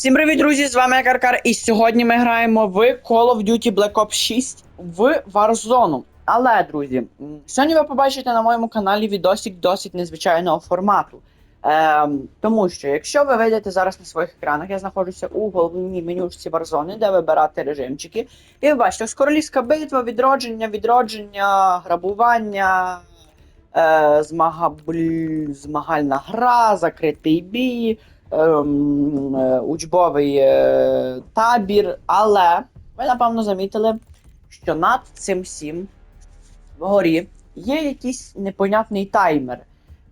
Всім привіт, друзі! З вами Каркар, і сьогодні ми граємо в Call of Duty Black Ops 6 в Warzone. Але, друзі, сьогодні ви побачите на моєму каналі відосик досить незвичайного формату. Ем, тому що, якщо ви вийдете зараз на своїх екранах, я знаходжуся у головній менюшці Warzone, де вибирати режимчики. І ви бачите, ось королівська битва, відродження, відродження, грабування, е, змага... змагальна гра, закритий бій ем, е, учбовий е, табір, але ви напевно замітили, що над цим всім вгорі є якийсь непонятний таймер,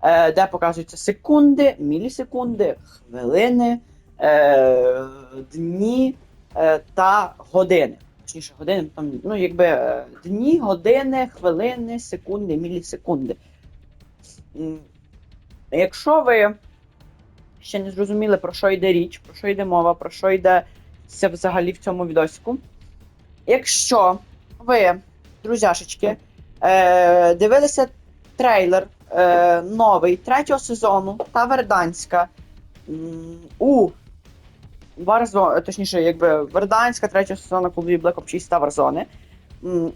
е, де показуються секунди, мілісекунди, хвилини, дні та години. Точніше, години, там, ну, якби дні, години, хвилини, секунди, мілісекунди. Якщо ви ще не зрозуміли, про що йде річ, про що йде мова, про що йде це взагалі в цьому відосику. Якщо ви, друзяшечки, е, дивилися трейлер е, новий третього сезону та Верданська у Warzone, точніше, якби Верданська третього сезону Duty Black Ops 6 та Warzone,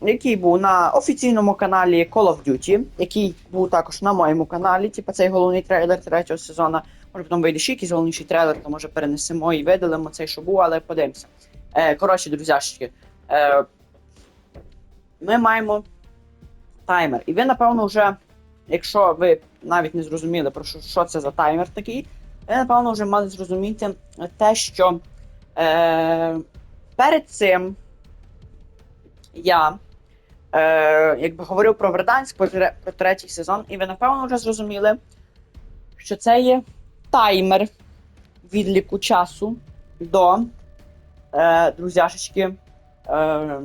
який був на офіційному каналі Call of Duty, який був також на моєму каналі, типу цей головний трейлер третього сезону. Може потім вийде ще якийсь головніший трейлер, то може перенесемо і видалимо цей, що був, але подивимося. Е, коротше, друзяшки, е, ми маємо таймер. І ви, напевно, вже, якщо ви навіть не зрозуміли, про що, що це за таймер такий, ви, напевно, вже мали зрозуміти те, що е, перед цим я е, якби говорив про Верданськ, про, третій сезон, і ви, напевно, вже зрозуміли, що це є таймер відліку часу до е, друзяшечки е,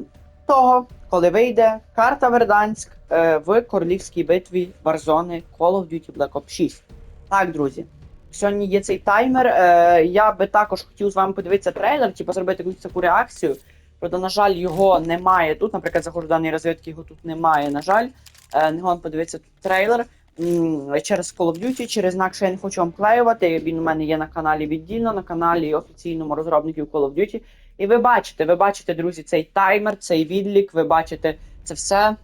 того, коли вийде карта Верданськ е, в королівській битві Warzone Call of Duty Black Ops 6. Так, друзі. Сьогодні є цей таймер. Е, я би також хотів з вами подивитися трейлер, типу зробити якусь таку реакцію. Правда, на жаль, його немає тут. Наприклад, заходжу дані розвідки, його тут немає, на жаль. Е, не гон подивитися тут трейлер через Call of Duty, через інакше я не хочу вам. Він у мене є на каналі віддільно, на каналі офіційному розробників Call of Duty. І ви бачите, ви бачите, друзі, цей таймер, цей відлік, ви бачите це все.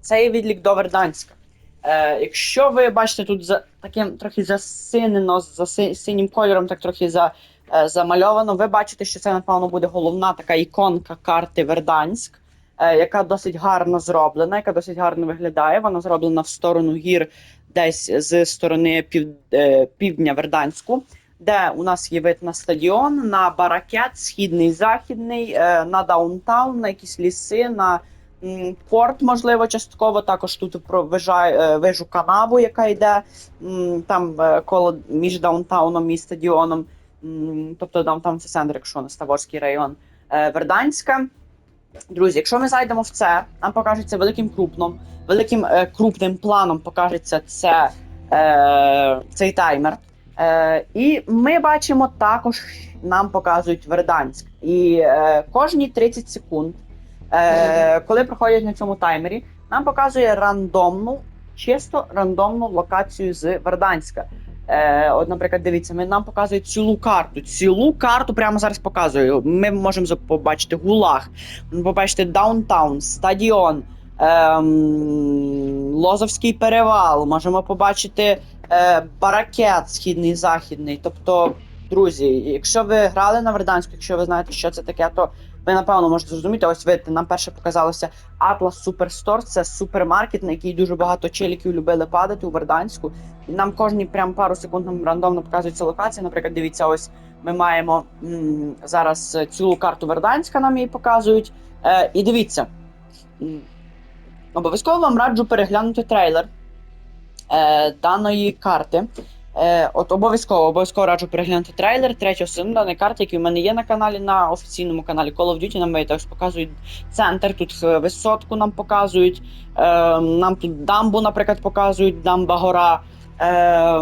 Цей відлік до Верданська. Е, якщо ви бачите тут за таким трохи засинено, за синім кольором, так трохи за, е, замальовано, ви бачите, що це, напевно, буде головна така іконка карти Верданськ, яка досить гарно зроблена, яка досить гарно виглядає. Вона зроблена в сторону гір, десь з сторони пів, е, півдня Верданську, де у нас є вид на стадіон, на баракет, східний, західний, е, на даунтаун, на якісь ліси, на порт, можливо, частково. Також тут провижаю, е, вижу канаву, яка йде там е, коло між даунтауном і стадіоном. Тобто даунтаун це центр, якщо на Ставорський район е, Верданська. Друзі, якщо ми зайдемо в це, нам покажеться великим крупном, великим е, крупним планом покажеться це, е, цей таймер. Е, і ми бачимо також, нам показують Верданськ. І е, кожні 30 секунд, е, коли проходять на цьому таймері, нам показує рандомну, чисто рандомну локацію з Верданська. Е, от, наприклад, дивіться, ми нам показують цілу карту. Цілу карту прямо зараз показую. Ми можемо побачити гулаг, побачити даунтаун, стадіон, ем, Лозовський перевал. Можемо побачити е, баракет східний західний. Тобто, друзі, якщо ви грали на Верданську, якщо ви знаєте, що це таке, то ви напевно можете зрозуміти. Ось видите, нам перше показалося Atlas Superstore, це супермаркет, на який дуже багато челіків любили падати у Верданську. І нам кожні прям пару секунд нам рандомно показується локація. Наприклад, дивіться, ось ми маємо м, зараз цілу карту Верданська, нам її показують. Е, і дивіться. Обов'язково вам раджу переглянути трейлер е, даної карти. Е, от обов'язково обов'язково раджу переглянути трейлер третього сезону даної карти, який в мене є на каналі, на офіційному каналі Call of Duty. Нам ви також показують центр, тут е, висотку нам показують. Е, нам тут дамбу, наприклад, показують, дамба гора е,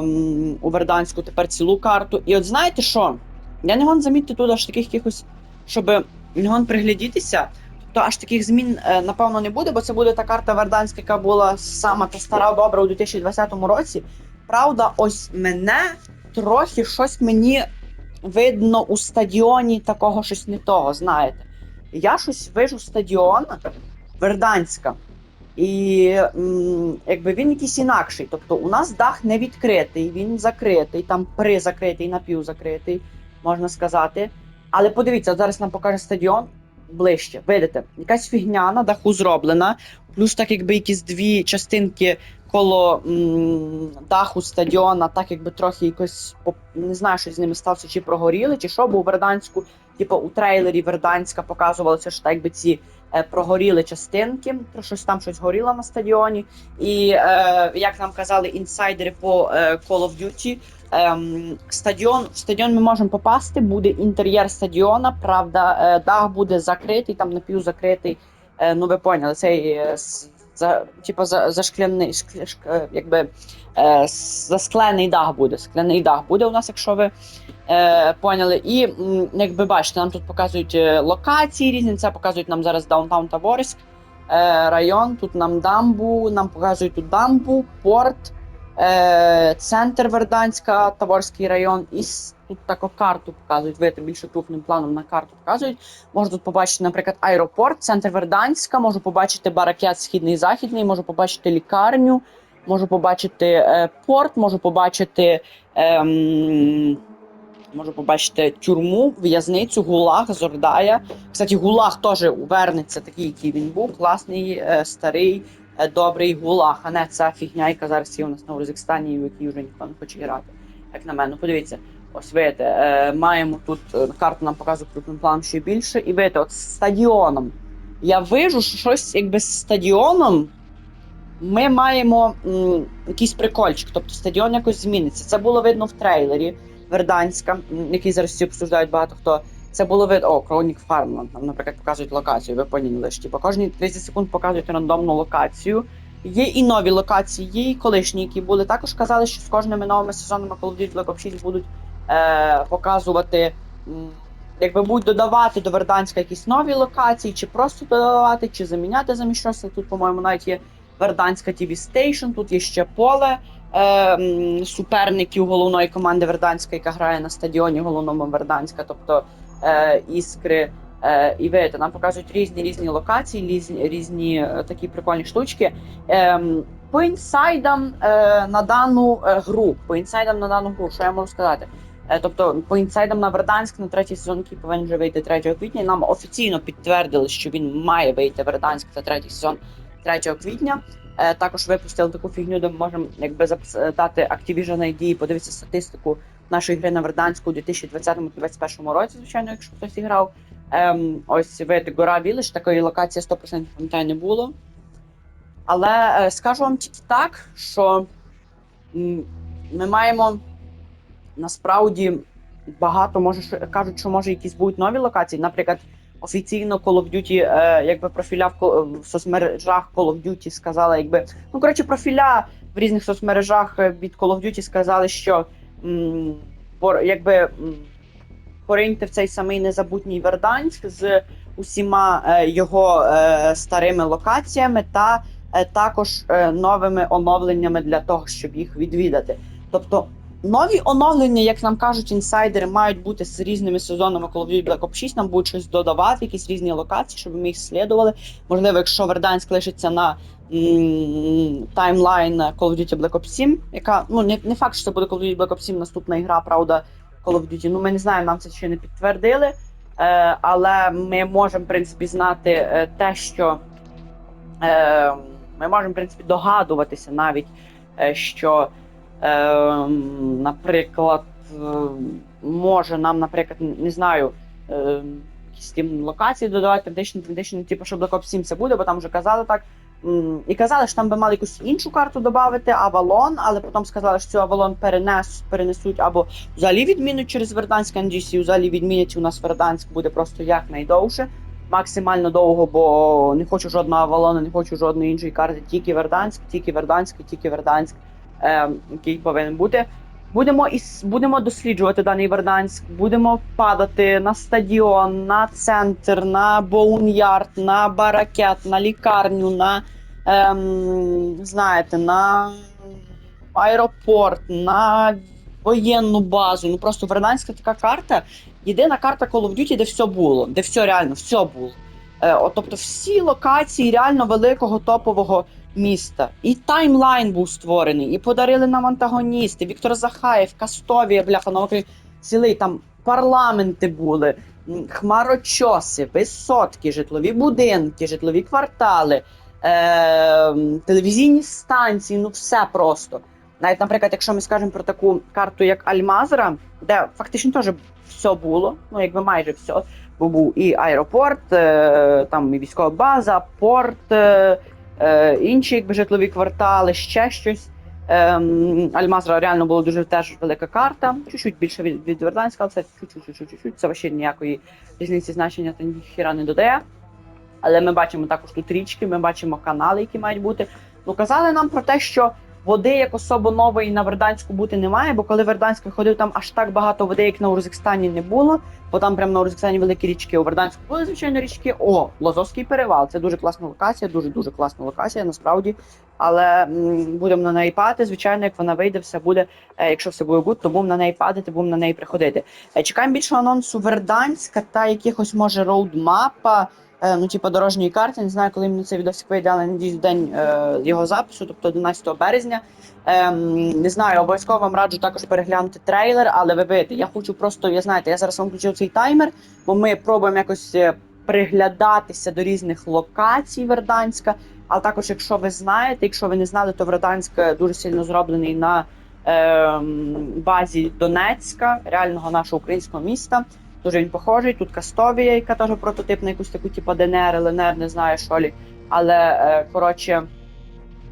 у Верданську, тепер цілу карту. І от знаєте що? Я не гон замітити тут аж таких якихось, щоб не гон приглядітися. то аж таких змін, е, напевно, не буде, бо це буде та карта Верданська, яка була сама та стара добра у 2020 році. Правда, ось мене трохи щось мені видно у стадіоні такого щось не того, знаєте. Я щось вижу стадіон Верданська. І якби він якийсь інакший. Тобто у нас дах не відкритий, він закритий, там призакритий, напівзакритий, можна сказати. Але подивіться, зараз нам покаже стадіон ближче. Видите, якась фігня на даху зроблена, плюс так якби якісь дві частинки коло м, даху стадіона, так якби трохи якось поп- не знаю, що з ними сталося, чи прогоріли, чи що, бо у Верданську, типу у трейлері Верданська показувалося, що так якби ці е, прогоріли частинки, то щось там щось горіло на стадіоні. І е, як нам казали інсайдери по е, Call of Duty, ем, стадіон, в стадіон ми можемо попасти, буде інтер'єр стадіона, правда, е, дах буде закритий, там напівзакритий. Е, ну ви поняли, цей е, за, типу, за, зашкляний, шк- шк- е, якби е, засклений дах буде. Скляний дах буде у нас, якщо ви е, поняли. І якби бачите, нам тут показують е, локації різні. Це показують нам зараз Даунтаун Таворськ е, район. Тут нам дамбу, нам показують тут дамбу, порт, е, центр Верданська, Таворський район. І тут таку карту показують. Видите, більше крупним планом на карту показують. Можу тут побачити, наприклад, аеропорт, центр Верданська, можу побачити баракет східний західний, можу побачити лікарню, можу побачити е, порт, можу побачити. Ем, Можу побачити тюрму, в'язницю, гулаг, Зордая. Кстати, гулаг теж вернеться такий, який він був. Класний, е, старий, е, добрий гулаг, а не ця фігня, яка зараз є у нас на Урзикстані, в якій вже ніхто не хоче грати. Як на мене, ну подивіться, ось видите, е, маємо тут е, карту нам показує крупним планом ще більше. І видите, от з стадіоном. Я вижу, що щось якби з стадіоном ми маємо м, якийсь прикольчик, тобто стадіон якось зміниться. Це було видно в трейлері Верданська, який зараз всі обсуждають багато хто. Це було видно, о, Кронік Фармланд, нам, наприклад, показують локацію, ви поняли, що типу, кожні 30 секунд показують рандомну локацію. Є і нові локації, є і колишні, які були. Також казали, що з кожними новими сезонами Call of Duty Black Ops 6 будуть е, показувати, якби будуть додавати до Верданська якісь нові локації, чи просто додавати, чи заміняти замість щось. Тут, по-моєму, навіть є Верданська TV Station, тут є ще поле е, суперників головної команди Верданська, яка грає на стадіоні головному Верданська, тобто іскри. Е, і видите, нам показують різні різні локації, різні, різні е, такі прикольні штучки. Ем, по інсайдам е, на дану е, гру, по інсайдам на дану гру, що я можу сказати? Е, тобто, по інсайдам на Верданськ на третій сезон, який повинен вже вийти 3 квітня, нам офіційно підтвердили, що він має вийти Верданськ за третій сезон 3 квітня. Е, також випустили таку фігню, де ми можемо якби дати Activision ID подивитися статистику нашої гри на Верданську у 2020-2021 році, звичайно, якщо хтось і грав. Ем, ось видите, гора Вілиш, такої локації 100% пам'ятаю не було. Але е, скажу вам тільки так, що м, ми маємо насправді багато, може, кажуть, що може якісь будуть нові локації. Наприклад, офіційно Call of Duty, е, якби профіля в, в соцмережах Call of Duty сказала, якби. Ну, коротше, профіля в різних соцмережах е, від Call of Duty сказали, що якби. пориньте в цей самий незабутній Верданськ з усіма е, його е, старими локаціями та е, також новими оновленнями для того, щоб їх відвідати. Тобто нові оновлення, як нам кажуть інсайдери, мають бути з різними сезонами Call of Duty Black Ops 6, нам будуть щось додавати, якісь різні локації, щоб ми їх слідували. Можливо, якщо Верданськ лишиться на таймлайн Call of Duty Black Ops 7, яка ну не, не факт, що це буде Call of Duty Black Ops 7 наступна ігра, правда. Call of Duty. Ну, ми не знаємо, нам це ще не підтвердили. Е, але ми можемо, в принципі, знати е, те, що е, ми можемо, в принципі, догадуватися навіть, е, що, наприклад, е, може нам, наприклад, не знаю, е, якісь тим локації додавати, традиційні, традиційні, типу, що Black Ops 7 це буде, бо там вже казали так. І казали, що там би мали якусь іншу карту додати, Авалон, але потім сказали, що цю Авалон перенес, перенесуть або взагалі відмінять через Верданськ NGC, взагалі відмінять у нас Верданськ буде просто якнайдовше, максимально довго, бо не хочу жодного Авалона, не хочу жодної іншої карти, тільки Верданськ, тільки Верданськ, тільки Верданськ, е, який повинен бути. Будемо іс, будемо досліджувати даний Верданськ, будемо падати на стадіон, на центр, на боунярд, на баракет, на лікарню, на ем, знаєте, на аеропорт, на воєнну базу. Ну просто Верданська така карта. Єдина карта Call of Duty, де все було, де все реально, все було. Е, от, тобто всі локації реально великого топового міста. І таймлайн був створений, і подарили нам антагоністи. Віктор Захаєв, Кастовія, бляха, на окрім цілий там парламенти були, хмарочоси, висотки, житлові будинки, житлові квартали, е, телевізійні станції, ну все просто. Навіть, наприклад, якщо ми скажемо про таку карту, як Альмазра, де фактично теж все було, ну якби майже все. Бо був і аеропорт, е, там і військова база, порт, е, інші якби житлові квартали, ще щось. Ем, Альмазра реально була дуже теж велика карта, чуть-чуть більше від, від Верданська, але це чуть-чуть. Це ще ніякої різниці значення та ніхіра не додає. Але ми бачимо також тут річки, ми бачимо канали, які мають бути. Ну, казали нам про те, що води як особо нової на Верданську бути немає, бо коли Верданськ виходив, там аж так багато води, як на Урзикстані, не було, бо там прямо на Урзикстані великі річки. У Верданську були, звичайно, річки. О, Лозовський перевал. Це дуже класна локація, дуже дуже класна локація, насправді. Але м, будемо на неї падати. Звичайно, як вона вийде, все буде. е, якщо все буде гуд, то будемо на неї падати, будемо на неї приходити. Е, чекаємо більшого анонсу Верданська та якихось може роудмапа. Е, Ну, типу, дорожньої карти, не знаю, коли мені цей відосик вийде, але надіюсь, день е, його запису, тобто 11 березня. Ем, не знаю, обов'язково вам раджу також переглянути трейлер, але ви видите, я хочу просто, я знаєте, я зараз вам включив цей таймер, бо ми пробуємо якось е, приглядатися до різних локацій Верданська. Але також, якщо ви знаєте, якщо ви не знали, то Верданськ е, дуже сильно зроблений на ем, базі Донецька, реального нашого українського міста. Дуже він похожий. Тут Кастовія, яка теж прототип на якусь таку, типу ДНР, ЛНР, не знаю, що лі. Але е, коротше,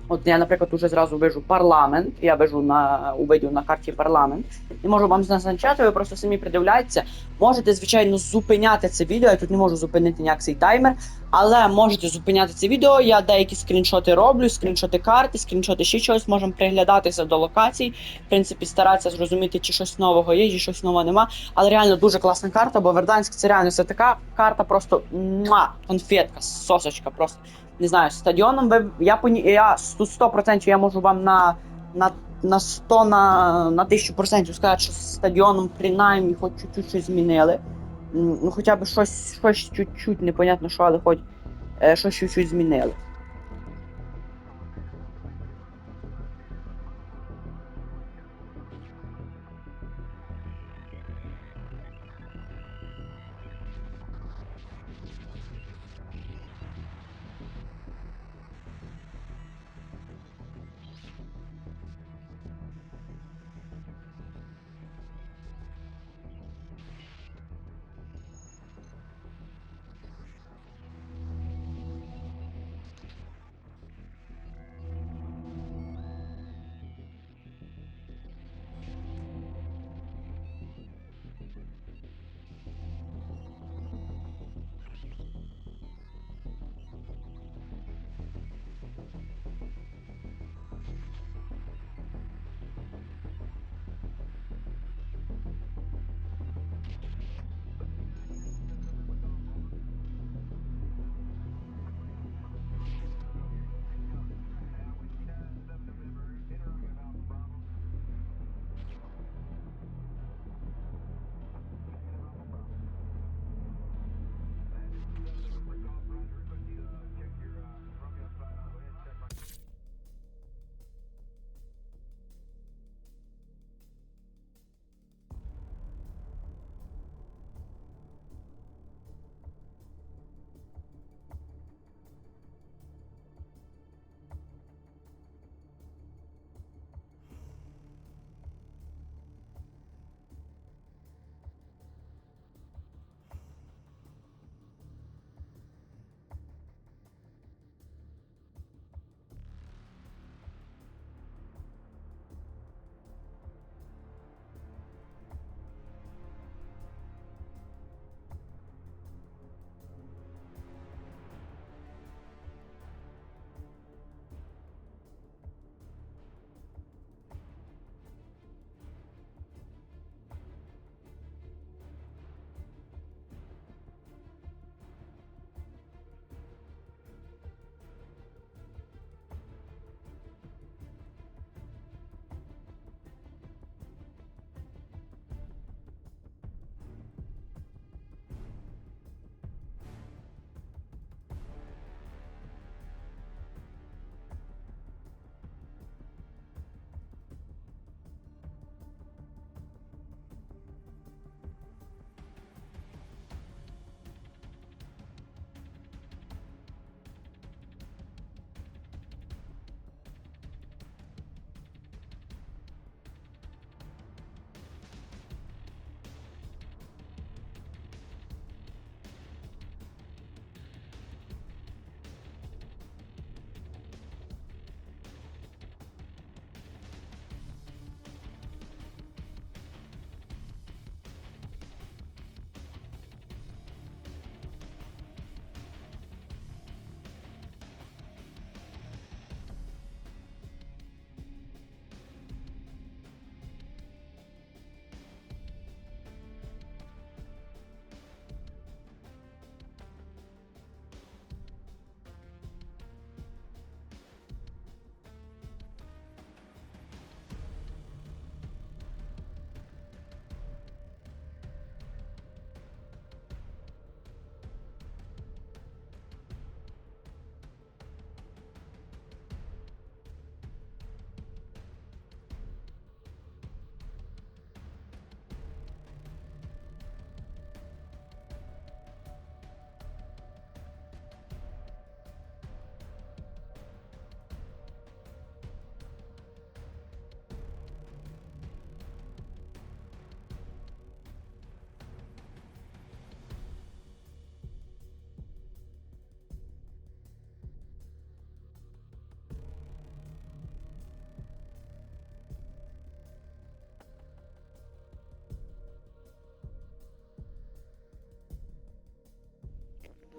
от я, наприклад, уже зразу вижу парламент. Я вижу на увидів на карті парламент. Не можу вам зазначати, ви просто самі придивляєтеся. Можете, звичайно, зупиняти це відео. Я тут не можу зупинити ніяк цей таймер, але можете зупиняти це відео. Я деякі скріншоти роблю, скріншоти карти, скріншоти ще чогось. Можемо приглядатися до локацій. В принципі, старатися зрозуміти, чи щось нового є, чи щось нового нема. Але реально дуже класна карта, бо Верданськ це реально це така карта, просто муа, конфетка, сосочка, просто не знаю, стадіоном ви я поні я тут 100% я можу вам на на, на 100 на, на 1000% сказати, що стадіоном принаймні хоч чуть-чуть щось змінили. Ну хоча б щось, щось чуть-чуть, непонятно що, але хоч е, щось чуть-чуть змінили.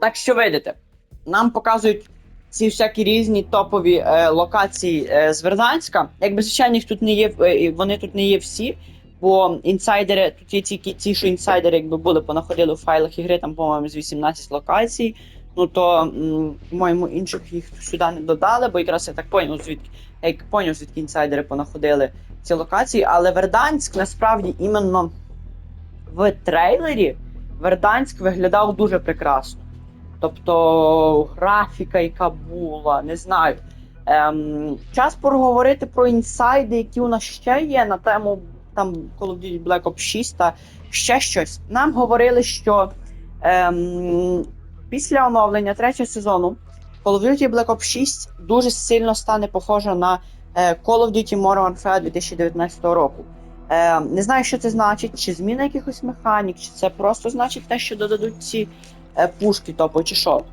Так що видите, нам показують ці всякі різні топові е, локації е, з Верданська. Якби звичайно, тут не є, е, вони тут не є всі. Бо інсайдери, тут є тільки ті, що інсайдери, якби були, понаходили в файлах ігри, там, по-моєму, з 18 локацій. Ну то, по-моєму, інших їх сюди не додали, бо якраз я так поняв, звідки як поняв, звідки інсайдери понаходили ці локації. Але Верданськ насправді іменно в трейлері Верданськ виглядав дуже прекрасно. Тобто графіка, яка була, не знаю. Ем, час поговорити про інсайди, які у нас ще є на тему там Call of Duty Black Ops 6 та ще щось. Нам говорили, що ем, після оновлення третього сезону Call of Duty Black Ops 6 дуже сильно стане похожа на е, Call of Duty Modern Warfare 2019 року. Е, не знаю, що це значить, чи зміна якихось механік, чи це просто значить те, що додадуть ці пушки, топо, чи що.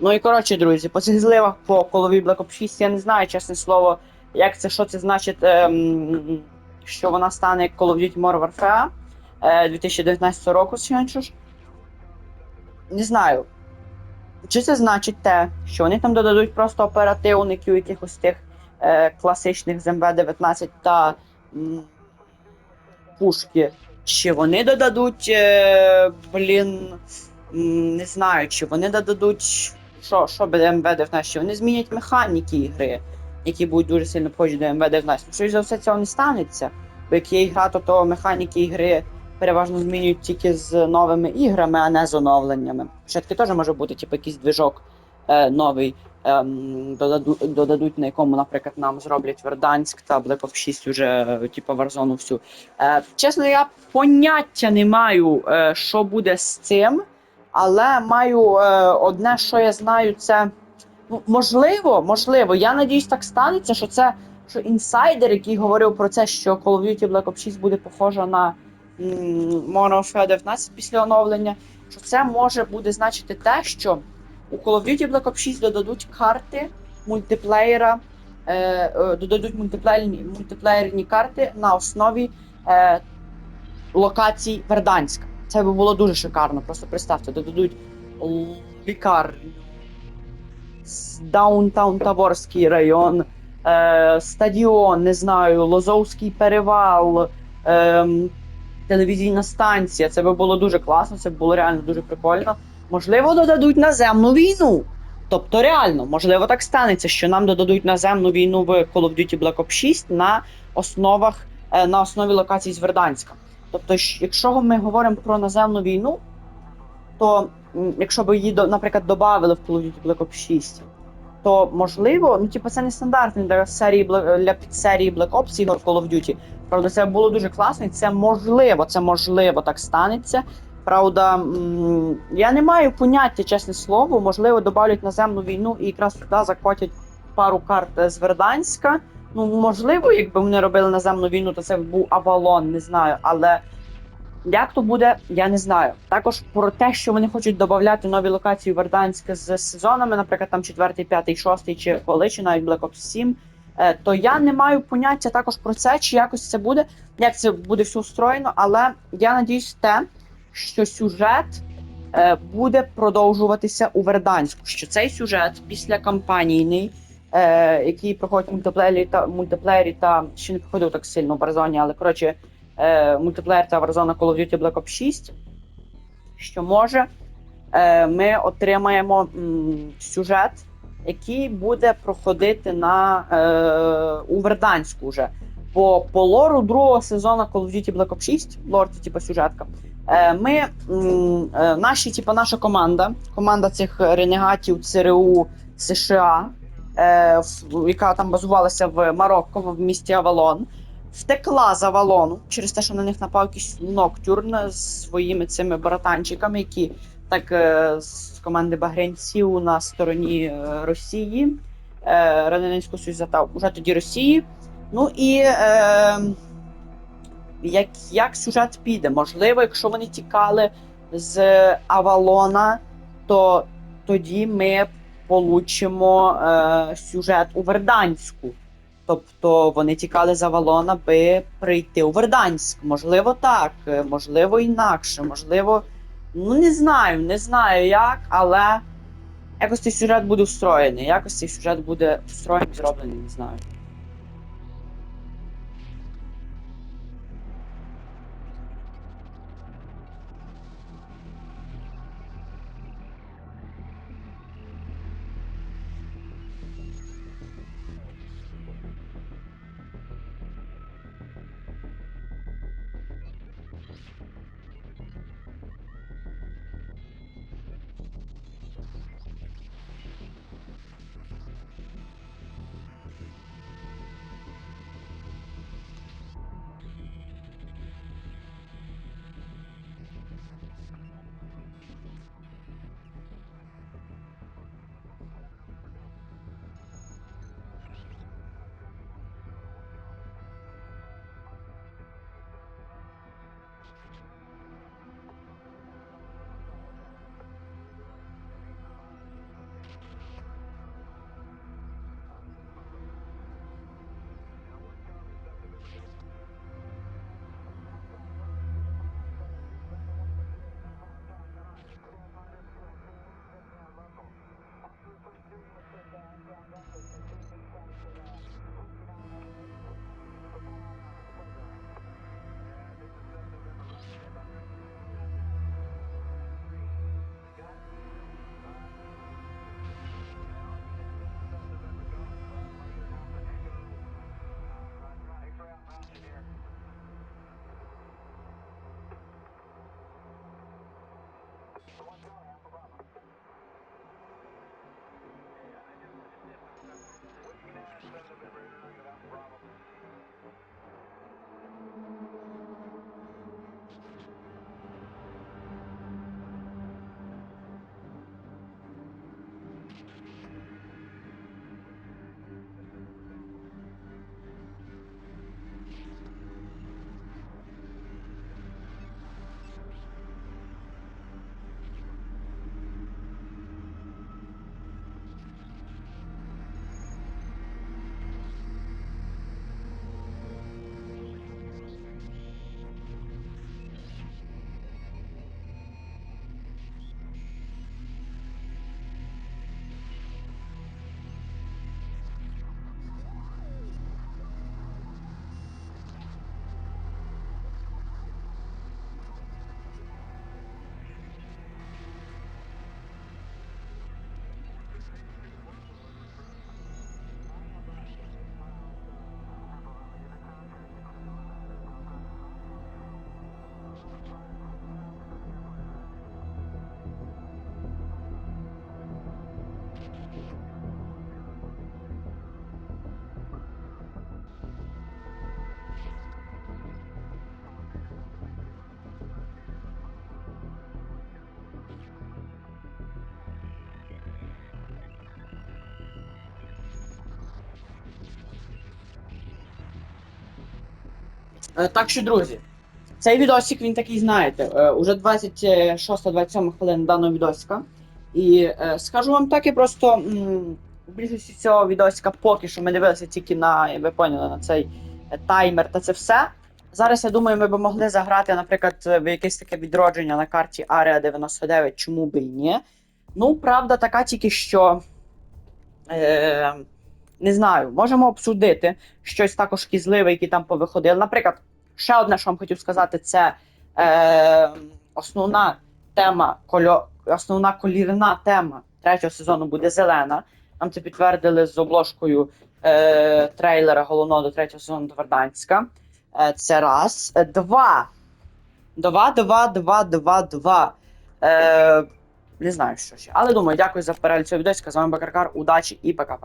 Ну і коротше, друзі, по цих зливах по колові Black Ops 6 я не знаю, чесне слово, як це, що це значить, ем, що вона стане Call of Duty Modern Warfare е, 2019 року, що ж. Не знаю. Чи це значить те, що вони там додадуть просто оперативників якихось тих е, класичних з МВ-19 та м, пушки? Чи вони додадуть, е, блін, не знаю, чи вони додадуть. Що, що буде МВ-19? Чи вони змінять механіки ігри, які будуть дуже сильно схожі до МВ-19? Щось за все цього не станеться. Бо як є ігра, то, то механіки ігри переважно змінюють тільки з новими іграми, а не з оновленнями. Ще таки теж може бути, типу, якийсь движок е, новий, ем, додаду, додадуть, на якому, наприклад, нам зроблять Верданськ та Black Ops 6 уже, е, типу, Warzone всю. Е, чесно, я поняття не маю, е, що буде з цим. Але маю е, одне, що я знаю, це ну, можливо, можливо. Я надіюсь, так станеться, що це що інсайдер, який говорив про це, що Call of Duty Black Ops 6 буде похожа на Modern Warfare 19 після оновлення. Що це може буде значити те, що у Call of Duty Black Ops 6 додадуть карти мультиплеєра, е, е, додадуть мультиплеєрні, мультиплеєрні карти на основі е, локацій Верданська. Це би було дуже шикарно. Просто представте, додадуть лікарню, Даунтаун Таворський район, е, стадіон, не знаю, Лозовський перевал, е, телевізійна станція. Це би було дуже класно, це б було реально дуже прикольно. Можливо, додадуть наземну війну. Тобто, реально, можливо, так станеться, що нам додадуть наземну війну в Call of Duty Black Ops 6 на основах е, на основі локацій з Верданська. Тобто, якщо ми говоримо про наземну війну, то якщо б її, наприклад, додали в Call of Duty Black Ops 6, то можливо, ну типу, це не стандартний для серії для підсерії Black Ops ігор Call of Duty. Правда, це було дуже класно, і це можливо, це можливо так станеться. Правда, я не маю поняття, чесне слово, можливо, додавлять наземну війну і якраз туди закотять пару карт е, з Верданська. Ну, можливо, якби вони робили наземну війну, то це був Авалон, не знаю. Але як то буде, я не знаю. Також про те, що вони хочуть додати нові локації Верданська з сезонами, наприклад, там 4, 5, 6 чи коли, чи навіть Black Ops 7, е, то я не маю поняття також про це, чи якось це буде, як це буде все устроєно, але я надіюсь те, що сюжет е, буде продовжуватися у Верданську. Що цей сюжет після кампанійний е, який проходить в мультиплеєрі та мультиплеєрі та ще не проходив так сильно в Warzone, але коротше, е, мультиплеєр та Warzone Call of Duty Black Ops 6. Що може, е, ми отримаємо м, сюжет, який буде проходити на е, у Верданську вже. Бо по лору другого сезону Call of Duty Black Ops 6, лор це типу сюжетка. Е, ми, е, наші, типу, наша команда, команда цих ренегатів ЦРУ США, е, яка там базувалася в Марокко, в місті Авалон, втекла з Авалону через те, що на них напав якийсь ноктюрн з своїми цими братанчиками, які так е, з команди багрянців на стороні е, Росії, е, Радянського Союзу та вже тоді Росії. Ну і е, як, як сюжет піде? Можливо, якщо вони тікали з Авалона, то тоді ми получимо е, сюжет у Верданську. Тобто вони тікали за валона, аби прийти у Верданськ. Можливо, так, е, можливо, інакше, можливо. Ну, не знаю, не знаю як, але якось цей сюжет буде встроєний. Якось цей сюжет буде встроєний, зроблений, не знаю. Так що, друзі, цей відосик він такий, знаєте, е, уже 26-27 хвилин даного відосика. І е, скажу вам так, я просто в більшості цього відосика поки що ми дивилися тільки на, ви поняли, на цей е, таймер та це все. Зараз я думаю, ми б могли заграти, наприклад, в якесь таке відродження на карті Area 99, чому би і ні. Ну, правда, така тільки що. Е, не знаю, можемо обсудити щось також кізливе, які там повиходили. Наприклад, ще одне, що вам хотів сказати, це е, основна тема, кольо, основна колірна тема третього сезону буде зелена. Нам це підтвердили з обложкою е, трейлера головного до третього сезону до Верданська. Е, це раз. Е, Два. Два, два, два, два, два. Е, не знаю, що ще. Але думаю, дякую за перегляд цього відео. З вами Бакаркар. Удачі і пока.